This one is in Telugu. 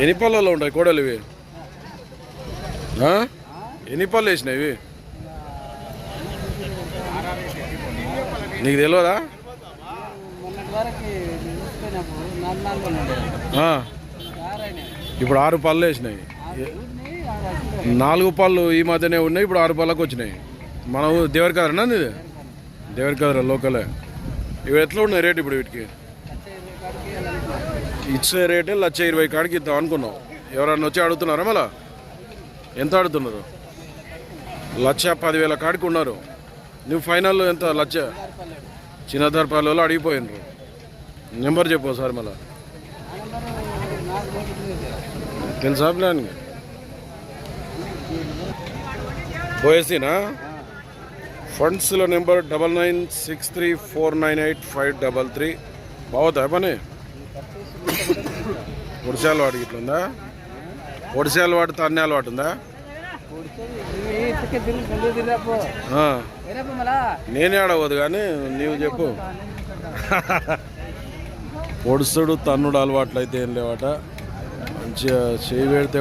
ఎన్ని పళ్ళలో ఉంటాయి కోడలు ఇవి? ఎన్ని పళ్ళు వేసినాయి ఇవి? నీకు తెలియదా? ఇప్పుడు ఆరు పళ్ళు వేసినాయి. నాలుగు పళ్ళు ఈ మధ్యనే ఉన్నాయి ఇప్పుడు ఆరు పళ్ళకు వచ్చినాయి. మన ఊరు దేవరి కదరా ఇది లోకలే. ఇవి ఎట్లా ఉన్నాయి రేట్ ఇప్పుడు వీటికి వచ్చే ఇరవై కాడికి వెళ్ళాలి. ఇచ్చే రేటే లక్ష ఇరవై కాడికి ఇద్దాం అనుకున్నాం. ఎవరన్నా వచ్చి అడుగుతున్నారా మళ్ళా? ఎంత అడుగుతున్నారు? లక్ష పదివేల కాడికి ఉన్నారు. నువ్వు ఫైనల్లో ఎంత లక్ష? చిన్న దర్పాలలో అడిగిపోయినరు. నెంబర్ చెప్పు సార్ మళ్ళా. తెలుసా ప్లాన్? ఓఎస్సీనా? ఫండ్స్లో number double nine six three four nine eight five double three. బాగుతాయి పని? ఒడిశాల వాడికి ఇట్లా ఉందా ఒడిశాల వాడు తన్నే అలవాటు ఉందా నేనే ఆడవద్దు కానీ నీవు చెప్పు. పొడుసుడు తన్నుడు అలవాట్లు అయితే ఏం లేవాట. మంచిగా చేయి పెడితే